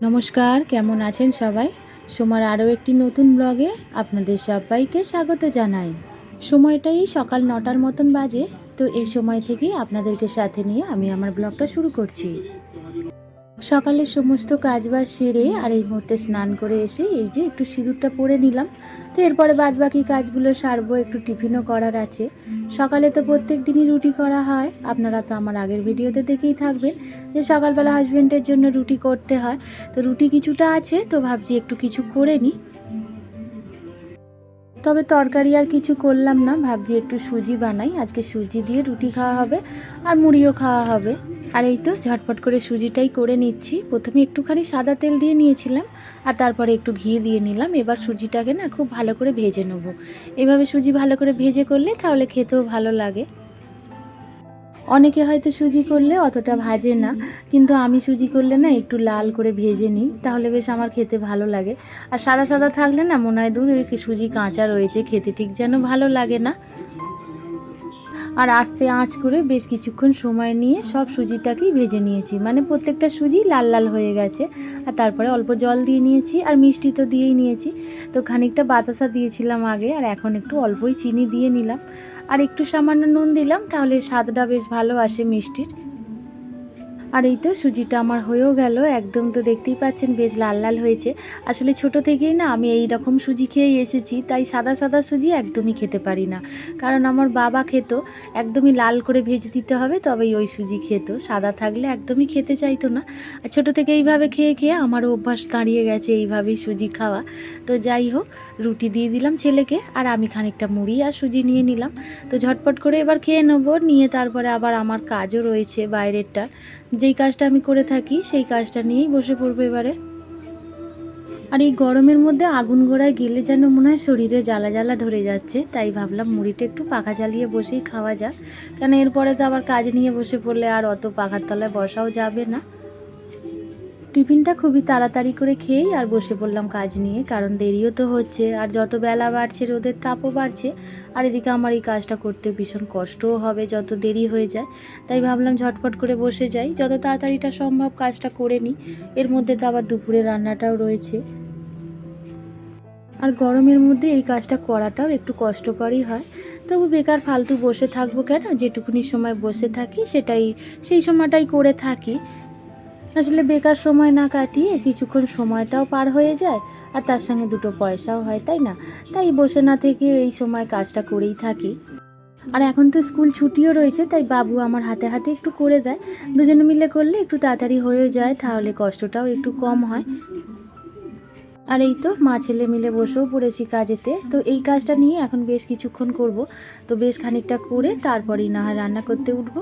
নমস্কার, কেমন আছেন সবাই? সোমার আরও একটি নতুন ব্লগে আপনাদের সবাইকে স্বাগত জানাই। সময়টাই সকাল নটার মতন বাজে, তো এই সময় থেকেই আপনাদেরকে সাথে নিয়ে আমি আমার ব্লগটা শুরু করছি। সকালে সমস্ত কাজবাজ সেরে আর এই মুহূর্তে স্নান করে এসে এই যে একটু সিঁদুরটা পরে নিলাম। তো এরপরে বাদ বাকি কাজগুলো সারবো, একটু টিফিনও করার আছে। সকালে তো প্রত্যেক দিনই রুটি করা হয়। আপনারা তো আমার আগের ভিডিওতে দেখেই থাকবেন যে সকালবেলা হাজবেন্ডের জন্য রুটি করতে হয়। তো রুটি কিছুটা আছে, তো ভাবছি একটু কিছু করে নিই। তবে তরকারি আর কিছু করলাম না, ভাবছি একটু সুজি বানাই। আজকে সুজি দিয়ে রুটি খাওয়া হবে আর মুড়িও খাওয়া হবে। আর এই তো ঝটপট করে সুজিটাই করে নিচ্ছি। প্রথমে একটুখানি সাদা তেল দিয়ে নিয়েছিলাম, আর তারপরে একটু ঘি দিয়ে নিলাম। এবার সুজিটাকে না খুব ভালো করে ভেজে নেব। এভাবে সুজি ভালো করে ভেজে করলে তাহলে খেতেও ভালো লাগে। অনেকে হয়তো সুজি করলে অতটা ভাজে না, কিন্তু আমি সুজি করলে না একটু লাল করে ভেজে নিই, তাহলে বেশ আমার খেতে ভালো লাগে। আর সাদা সাদা থাকলে না মনে হয় দূর সুজি কাঁচা রয়েছে, খেতে ঠিক যেন ভালো লাগে না। আর আস্তে আঁচ করে বেশ কিছুক্ষণ সময় নিয়ে সব সুজিটাকেই ভেজে নিয়েছি। মানে প্রত্যেকটা সুজি লাল লাল হয়ে গেছে। আর তারপরে অল্প জল দিয়ে নিয়েছি আর মিষ্টি তো দিয়েই নিয়েছি। তো খানিকটা বাতাসা দিয়েছিলাম আগে আর এখন একটু অল্পই চিনি দিয়ে নিলাম। আর একটু সামান্য নুন দিলাম তাহলে স্বাদটা বেশ ভালো আসে মিষ্টির। আর এই তো সুজিটা আমার হয়েও গেল। একদম তো দেখতেই পাচ্ছেন বেশ লাল লাল হয়েছে। আসলে ছোট থেকেই না আমি এই রকম সুজি খেয়েই এসেছি, তাই সাদা সাদা সুজি একদমই খেতে পারি না। কারণ আমার বাবা খেত, একদমই লাল করে ভেজে দিতে হবে, তবেই ওই সুজি খেত। সাদা থাকলে একদমই খেতে চাইতো না। আর ছোটো থেকে এইভাবে খেয়ে খেয়ে আমারও অভ্যাস দাঁড়িয়ে গেছে এইভাবেই সুজি খাওয়া। তো যাই হোক, রুটি দিয়ে দিলাম ছেলেকে, আর আমি খানিকটা মুড়ি আর সুজি নিয়ে নিলাম। তো ঝটপট করে এবার খেয়ে নেব, নিয়ে তারপরে আবার আমার কাজও রয়েছে বাইরেরটা। যেই কাজটা আমি করে থাকি, সেই কাজটা নিয়েই বসে পড়ব এবারে। আর এই গরমের মধ্যে আগুন গোড়ায় গেলে যেন মনে হয় শরীরে জ্বালা জ্বালা ধরে যাচ্ছে, তাই ভাবলাম মুড়িটা একটু পাখা চালিয়ে বসেই খাওয়া যাক। কেন এরপরে তো আবার কাজ নিয়ে বসে পড়লে আর অত পাখার তলায় বসাও যাবে না। টিফিনটা খুবই তাড়াতাড়ি করে খেয়েই আর বসে পড়লাম কাজ নিয়ে, কারণ দেরিও তো হচ্ছে আর যত বেলা বাড়ছে রোদের তাপও বাড়ছে, আর এদিকে আমার এই কাজটা করতে ভীষণ কষ্টও হবে যত দেরি হয়ে যায়। তাই ভাবলাম ঝটপট করে বসে যাই, যত তাড়াতাড়িটা সম্ভব কাজটা করে নিই। এর মধ্যে তো আবার দুপুরে রান্নাটাও রয়েছে। আর গরমের মধ্যে এই কাজটা করাটাও একটু কষ্টকরই হয়। তবু বেকার ফালতু বসে থাকব কেন? যেটুকুনি সময় বসে থাকি সেটাই, সেই সময়টাই করে থাকি। আসলে বেকার সময় না কাটিয়ে কিছুক্ষণ সময়টাও পার হয়ে যায়, আর তার সঙ্গে দুটো পয়সাও হয়, তাই না? তাই বসে না থেকে এই সময় কাজটা করেই থাকি। আর এখন তো স্কুল ছুটিও রয়েছে, তাই বাবু আমার হাতে হাতে একটু করে দেয়। দুজনে মিলে করলে একটু তাড়াতাড়ি হয়ে যায়, তাহলে কষ্টটাও একটু কম হয়। আর এই তো মা ছেলে মিলে বসেও পড়েছি কাজেতে। তো এই কাজটা নিয়ে এখন বেশ কিছুক্ষণ করব। তো বেশ খানিকটা করে তারপরেই না হয় রান্না করতে উঠবো।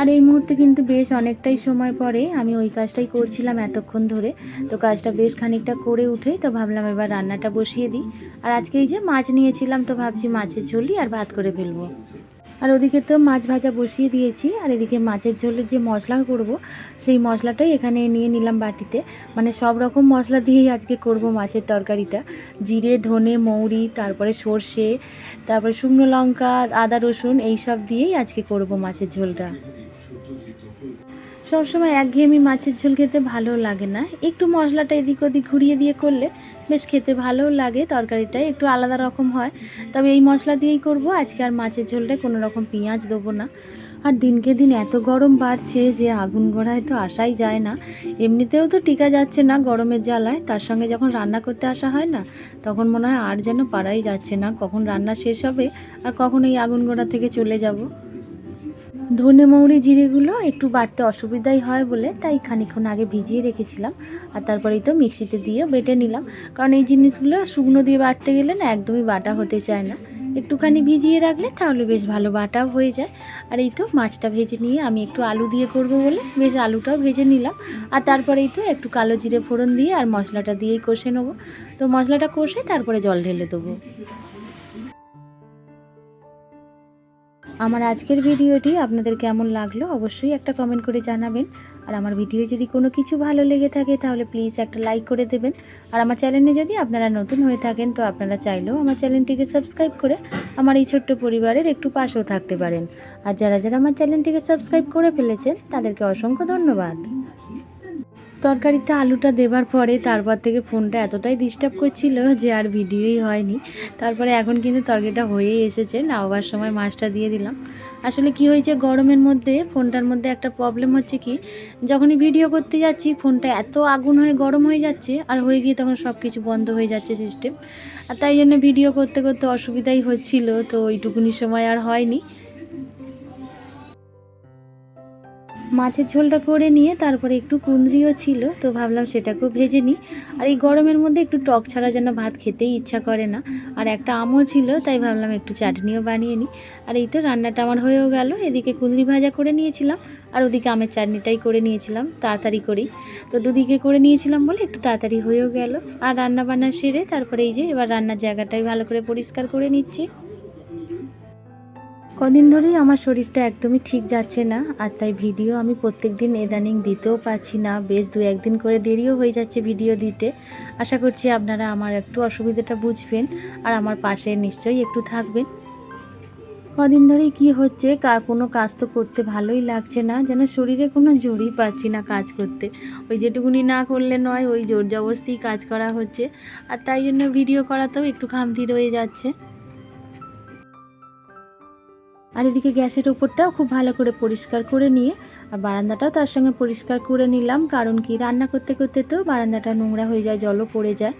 আর এই মুহূর্তে কিন্তু বেশ অনেকটাই সময় পরে আমি ওই কাজটাই করছিলাম এতক্ষণ ধরে। তো কাজটা বেশ খানিকটা করে উঠেই তো ভাবলাম এবার রান্নাটা বসিয়ে দিই। আর আজকে এই যে মাছ নিয়েছিলাম, তো ভাবছি মাছের ঝুলি আর ভাত করে ফেলব। আর ওদিকে তো মাছ ভাজা বসিয়ে দিয়েছি, আর এদিকে মাছের ঝোলের যে মশলা করব, সেই মশলাটাই এখানে নিয়ে নিলাম বাটিতে। মানে সব রকম মশলা দিয়েই আজকে করব মাছের তরকারিটা। জিরে, ধনে, মৌরি, তারপরে সর্ষে, তারপরে শুকনো লঙ্কা, আদা, রসুন, এই সব দিয়েই আজকে করব মাছের ঝোলটা। সবসময় একঘেয়েমি মাছের ঝোল খেতে ভালো লাগে না। একটু মশলাটা এদিক ওদিক ঘুরিয়ে দিয়ে করলে বেশ খেতে ভালোও লাগে তরকারিটা একটু আলাদা রকম হয়। তবে এই মশলা দিয়েই করব, আজকে আর মাছের ঝোলটায় কোনো রকম পেঁয়াজ দেবো না। আর দিনকে দিন এত গরম বাড়ছে যে আগুন গোড়ায় তো আসাই যায় না। এমনিতেও তো টিকা যাচ্ছে না গরমের জ্বালায়, তার সঙ্গে যখন রান্না করতে আসা হয় না, তখন মনে হয় আর যেন পারাই যাচ্ছে না, কখন রান্না শেষ হবে আর কখন এই আগুন গোড়া থেকে চলে যাব। ধনে মৌরি জিরেগুলো একটু বাড়তে অসুবিধাই হয় বলে তাই খানিক্ষণ আগে ভিজিয়ে রেখেছিলাম। আর তারপরেই তো মিক্সিতে দিয়ে বেটে নিলাম। কারণ এই জিনিসগুলো শুকনো দিয়ে বাটতে গেলে না একদমই বাটা হতে চায় না। একটুখানি ভিজিয়ে রাখলে তাহলে বেশ ভালো বাটাও হয়ে যায়। আর এই তো মাছটা ভেজে নিয়ে আমি একটু আলু দিয়ে করব বলে বেশ আলুটাও ভেজে নিলাম। আর তারপরেই তো একটু কালো জিরে ফোড়ন দিয়ে আর মশলাটা দিয়েই কষে নেব। তো মশলাটা কষে তারপরে জল ঢেলে দেবো। আমার আজকের ভিডিওটি আপনাদের কেমন লাগল অবশ্যই একটা কমেন্ট করে জানাবেন। আর আমার ভিডিও যদি কোনো কিছু ভালো লেগে থাকে তাহলে প্লিজ একটা লাইক করে দেবেন। আর আমার চ্যানেলে যদি আপনারা নতুন হয়ে থাকেন তো আপনারা চাইলেও আমার চ্যানেলটিকে সাবস্ক্রাইব করে আমার এই ছোট্ট পরিবারের একটু পাশেও থাকতে পারেন। আর যারা যারা আমার চ্যানেলটিকে সাবস্ক্রাইব করে ফেলেছেন তাদেরকে অসংখ্য ধন্যবাদ। তরকারিটা আলুটা দেবার পরে তারপর থেকে ফোনটা এতটাই ডিস্টার্ব করছিল যে আর ভিডিওই হয়নি। তারপরে এখন কিন্তু তরকারিটা হয়েই এসেছে নাওবার সময় মাছটা দিয়ে দিলাম। আসলে কি হয়েছে, গরমের মধ্যে ফোনটার মধ্যে একটা প্রবলেম হচ্ছে কি, যখনই ভিডিও করতে যাচ্ছি, ফোনটা এত আগুন হয়ে, গরম হয়ে যাচ্ছে আর হয়ে গিয়ে তখন সব কিছু বন্ধ হয়ে যাচ্ছে সিস্টেম আর তাই জন্য ভিডিও করতে করতে অসুবিধাই হচ্ছিল, তো ওইটুকুনি সময় আর হয়নি। মাছের ঝোলটা করে নিয়ে তারপরে একটু কুঁদরিও ছিল, তো ভাবলাম সেটাকেও ভেজে নিই। আর এই গরমের মধ্যে একটু টক ছাড়া যেন ভাত খেতেই ইচ্ছা করে না। আর একটা আমও ছিল, তাই ভাবলাম একটু চাটনিও বানিয়ে নিই। আর এই তো রান্নাটা আমার হয়েও গেল, এদিকে কুঁদরি ভাজা করে নিয়েছিলাম, আর ওদিকে আমের চাটনিটাই করে নিয়েছিলাম, তাড়াতাড়ি করেই। তো দুদিকে করে নিয়েছিলাম বলে একটু তাড়াতাড়ি হয়েও গেল। আর রান্না বান্না সেরে তারপরে এই যে এবার রান্নার জায়গাটাই ভালো করে পরিষ্কার করে নিচ্ছি। কদিন ধরেই আমার শরীরটা একদমই ঠিক যাচ্ছে না, আর তাই ভিডিও আমি প্রত্যেক দিন এদানিং দিতেও পারছি না। বেশ দু একদিন করে দেরিও হয়ে যাচ্ছে ভিডিও দিতে। আশা করছি আপনারা আমার একটু অসুবিধাটা বুঝবেন, আর আমার পাশে নিশ্চয়ই একটু থাকবেন। কদিন ধরেই কি হচ্ছে কোনো কাজ তো করতে ভালোই লাগছে না, যেন শরীরে কোনো জোরই পাচ্ছি না কাজ করতে। ওই যেটুকুনি না করলে নয়, ওই জোর জবস্তি কাজ করা হচ্ছে, আর তাই জন্য ভিডিও করাতেও একটু খামতি রয়ে যাচ্ছে। আর এদিকে গ্যাসের উপরটাও খুব ভালো করে পরিষ্কার করে নিয়ে আর বারান্দাটাও তার সঙ্গে পরিষ্কার করে নিলাম, কারণ কি রান্না করতে করতে তো বারান্দাটা নোংরা হয়ে যায়, জলও পড়ে যায়।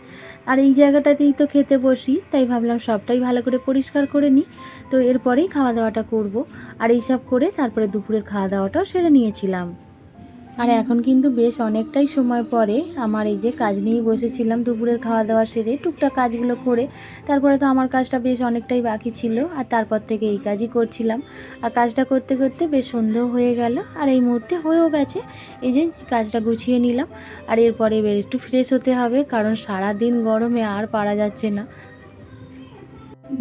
আর এই জায়গাটাতেই তো খেতে বসি, তাই ভাবলাম সবটাই ভালো করে পরিষ্কার করে নিই। তো এরপরেই খাওয়া দাওয়াটা করব। আর এইসব করে তারপরে দুপুরের খাওয়া দাওয়াটাও সেরে নিয়েছিলাম। আর এখন কিন্তু বেশ অনেকটাই সময় পরে আমার এই যে কাজ নিয়েই বসেছিলাম দুপুরের খাওয়া দাওয়া সেরে টুকটাক কাজগুলো করে, তারপরে তো আমার কাজটা বেশ অনেকটাই বাকি ছিল আর তারপর থেকে এই কাজই করছিলাম। আর কাজটা করতে করতে বেশ সন্দেহ হয়ে গেল আর এই মুহূর্তে হয়েও গেছে, এই যে কাজটা গুছিয়ে নিলাম। আর এরপরে এবার একটু ফ্রেশ হতে হবে কারণ সারা দিন গরমে আর পারা যাচ্ছে না।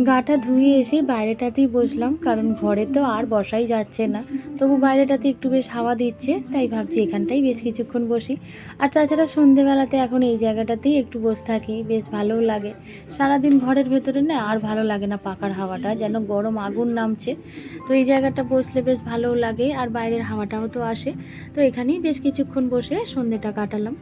গাটা ধুয়ে এসে বাইরেটাতেই বসলাম, কারণ ঘরে তো আর বসাই যাচ্ছে না। তবু বাইরেটাতে একটু বেশ হাওয়া দিচ্ছে, তাই ভাবছি এখানটাই বেশ কিছুক্ষণ বসি। আর তাছাড়া সন্ধেবেলাতে এখন এই জায়গাটাতেই একটু বসে থাকি, বেশ ভালোও লাগে। সারাদিন ঘরের ভেতরে না আর ভালো লাগে না পাকার হাওয়াটা, যেন গরম আগুন নামছে। তো এই জায়গাটা বসলে বেশ ভালোও লাগে, আর বাইরের হাওয়াটাও তো আসে। তো এখানেই বেশ কিছুক্ষণ বসে সন্ধেটা কাটালাম।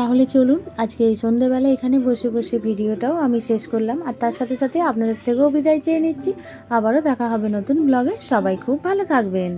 তাহলে চলুন, আজকে এই সন্ধ্যেবেলা এখানে বসে বসে ভিডিওটাও আমি শেষ করলাম। আর তার সাথে সাথে আপনাদের থেকেও বিদায় চেয়ে নিচ্ছি। আবারও দেখা হবে নতুন ব্লগে সবাই খুব ভালো থাকবেন।